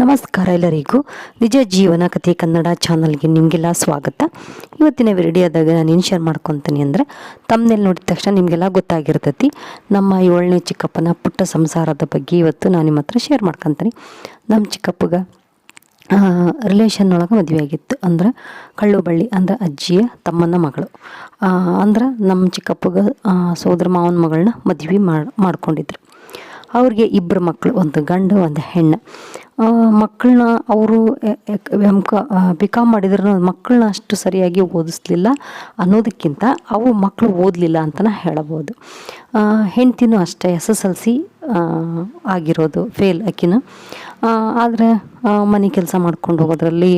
ನಮಸ್ಕಾರ ಎಲ್ಲರಿಗೂ. ನಿಜ ಜೀವನ ಕಥೆ ಕನ್ನಡ ಚಾನಲ್ಗೆ ನಿಮಗೆಲ್ಲ ಸ್ವಾಗತ. ಇವತ್ತಿನ ವಿಡಿಯೋದಾಗ ನಾನು ಏನು ಶೇರ್ ಮಾಡ್ಕೊತೀನಿ ಅಂದರೆ ತಮ್ಮನೇಲಿ ನೋಡಿದ ತಕ್ಷಣ ನಿಮಗೆಲ್ಲ ಗೊತ್ತಾಗಿರ್ತೈತಿ. ನಮ್ಮ ಏಳನೇ ಚಿಕ್ಕಪ್ಪನ ಪುಟ್ಟ ಸಂಸಾರದ ಬಗ್ಗೆ ಇವತ್ತು ನಾನು ನಿಮ್ಮ ಹತ್ರ ಶೇರ್ ಮಾಡ್ಕೊತೀನಿ. ನಮ್ಮ ಚಿಕ್ಕಪ್ಪಗ ರಿಲೇಷನ್ ಒಳಗೆ ಮದುವೆ ಆಗಿತ್ತು. ಅಂದ್ರೆ ಕಳ್ಳು ಬಳ್ಳಿ ಅಂದ್ರೆ ಅಜ್ಜಿಯ ತಮ್ಮನ ಮಗಳು. ಅಂದ್ರೆ ನಮ್ಮ ಚಿಕ್ಕಪ್ಪಗೆ ಸೋದರ ಮಾವನ ಮಗಳನ್ನ ಮದುವೆ ಮಾಡಿ, ಮಾಡ್ಕೊಂಡಿದ್ರು. ಅವ್ರಿಗೆ ಇಬ್ಬರು ಮಕ್ಕಳು ಒಂದು ಗಂಡು, ಒಂದು ಹೆಣ್ಣು. ಮಕ್ಕಳನ್ನ ಅವರು ಎಂ ಬಿ ಕಾಮ್ ಮಾಡಿದ್ರು ಮಕ್ಕಳನ್ನ ಅಷ್ಟು ಸರಿಯಾಗಿ ಓದಿಸ್ಲಿಲ್ಲ ಅನ್ನೋದಕ್ಕಿಂತ ಅವು ಮಕ್ಕಳು ಓದಲಿಲ್ಲ ಅಂತಲೇ ಹೇಳಬೋದು ಹೆಂಡ್ತಿನೂ ಅಷ್ಟೇ ಎಸ್ ಎಸ್ ಎಲ್ ಸಿ ಆಗಿರೋದು ಫೇಲ್ ಆಕಿನ. ಆದರೆ ಮನೆ ಕೆಲಸ ಮಾಡ್ಕೊಂಡು ಹೋಗೋದ್ರಲ್ಲಿ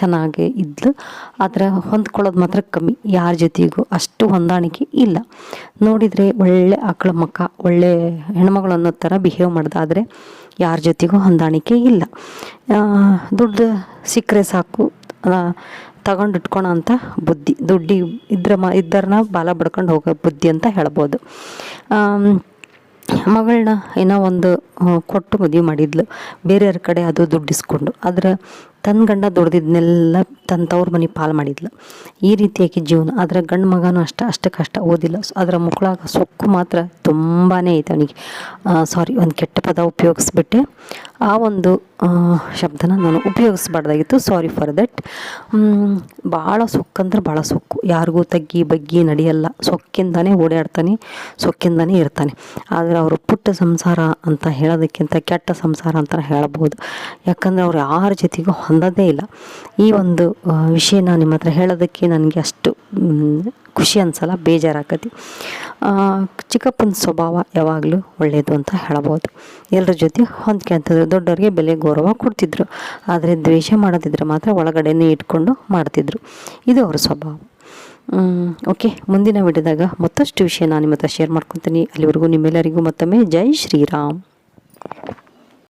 ಚೆನ್ನಾಗಿ ಇದ್ಲು. ಆದರೆ ಹೊಂದ್ಕೊಳ್ಳೋದು ಮಾತ್ರ ಕಮ್ಮಿ. ಯಾರ ಜೊತೆಗೂ ಅಷ್ಟು ಹೊಂದಾಣಿಕೆ ಇಲ್ಲ. ನೋಡಿದರೆ ಒಳ್ಳೆ ಆಕಳ ಮಕ್ಕ ಒಳ್ಳೆ ಹೆಣ್ಮಗಳು ಅನ್ನೋ ಥರ ಬಿಹೇವ್ ಮಾಡ್ದಾದರೆ ಯಾರ ಜೊತೆಗೂ ಹೊಂದಾಣಿಕೆ ಇಲ್ಲ. ದುಡ್ಡು ಸಿಕ್ಕರೆ ಸಾಕು. ತಗೊಂಡು ಇಟ್ಕೊಳ ಅಂತ ಬುದ್ಧಿ. ದುಡ್ಡಿ ಇದ್ರ ಮ ಇದ್ದರನ್ನ ಬಾಲ ಬಡ್ಕೊಂಡು ಹೋಗೋ ಬುದ್ಧಿ ಅಂತ ಹೇಳ್ಬೋದು. ಮಗಳನ್ನ ಏನೋ ಒಂದು ಕೊಟ್ಟು ಮದುವೆ ಮಾಡಿದ್ಲು. ಬೇರೆಯವ್ರ ಕಡೆ ಅದು ದುಡ್ಡು ಇಸ್ಕೊಂಡು. ಆದ್ರೆ ತನ್ನ ಗಂಡ ದುಡ್ದಿದ್ನೆಲ್ಲ ತನ್ನ ತವ್ರ ಮನೆ ಪಾಲು ಮಾಡಿದ್ಲು. ಈ ರೀತಿಯಾಗಿ ಜೀವನ. ಆದರೆ ಗಂಡು ಮಗನೂ ಅಷ್ಟೇ, ಅಷ್ಟು ಕಷ್ಟ ಓದಿಲ್ಲ. ಅದರ ಮುಕ್ಕಳಾಗ ಸೊಕ್ಕು ಮಾತ್ರ ತುಂಬಾ ಐತೆ ಅವನಿಗೆ. ಸಾರಿ ಒಂದು ಕೆಟ್ಟ ಪದ ಉಪಯೋಗಿಸ್ಬಿಟ್ಟೆ. ಆ ಒಂದು ಶಬ್ದನ ನಾನು ಉಪಯೋಗಿಸ್ಬಾರ್ದಾಗಿತ್ತು. ಸಾರಿ ಫಾರ್ ದಟ್ ಭಾಳ ಸೊಕ್ಕಂದ್ರೆ ಭಾಳ ಸೊಕ್ಕು. ಯಾರಿಗೂ ತಗ್ಗಿ ಬಗ್ಗಿ ನಡೆಯಲ್ಲ. ಸೊಕ್ಕಿಂದನೇ ಓಡಾಡ್ತಾನೆ, ಸೊಕ್ಕಿಂದನೇ ಇರ್ತಾನೆ. ಆದರೆ ಅವರು ಪುಟ್ಟ ಸಂಸಾರ ಅಂತ ಹೇಳೋದಕ್ಕಿಂತ ಕೆಟ್ಟ ಸಂಸಾರ ಅಂತ ಹೇಳ್ಬೋದು ಯಾಕಂದರೆ ಅವ್ರು ಯಾರ ಜೊತೆಗೂ ಹೊಂದೋದೇ ಇಲ್ಲ. ಈ ಒಂದು ವಿಷಯ ವಿಷಯನ ನಿಮ್ಮ ಹತ್ರ ಹೇಳೋದಕ್ಕೆ ನನಗೆ ಅಷ್ಟು ಖುಷಿ ಅನ್ಸಲ್ಲ ಬೇಜಾರಾಗತಿ ಚಿಕ್ಕಪ್ಪನ ಸ್ವಭಾವ ಯಾವಾಗಲೂ ಒಳ್ಳೆಯದು ಅಂತ ಹೇಳಬಹುದು ಎಲ್ಲರ ಜೊತೆ ಹೊಂದ್ಕೊಂತಿದ್ರು ದೊಡ್ಡವ್ರಿಗೆ ಬೆಲೆ ಗೌರವ ಕೊಡ್ತಿದ್ರು. ಆದರೆ ದ್ವೇಷ ಮಾಡೋದಿದ್ರೆ ಮಾತ್ರ ಒಳಗಡೆನೇ ಇಟ್ಕೊಂಡು ಮಾಡ್ತಿದ್ರು. ಇದು ಅವ್ರ ಸ್ವಭಾವ. ಓಕೆ. ಮುಂದಿನ ವಿಡಿಯೋದಾಗ ಮತ್ತಷ್ಟು ವಿಷಯ ನಾನು ನಿಮ್ಮ ಹತ್ರ ಶೇರ್ ಮಾಡ್ಕೊತೀನಿ. ಅಲ್ಲಿವರೆಗೂ ನಿಮ್ಮೆಲ್ಲರಿಗೂ ಮತ್ತೊಮ್ಮೆ ಜೈ ಶ್ರೀರಾಮ್.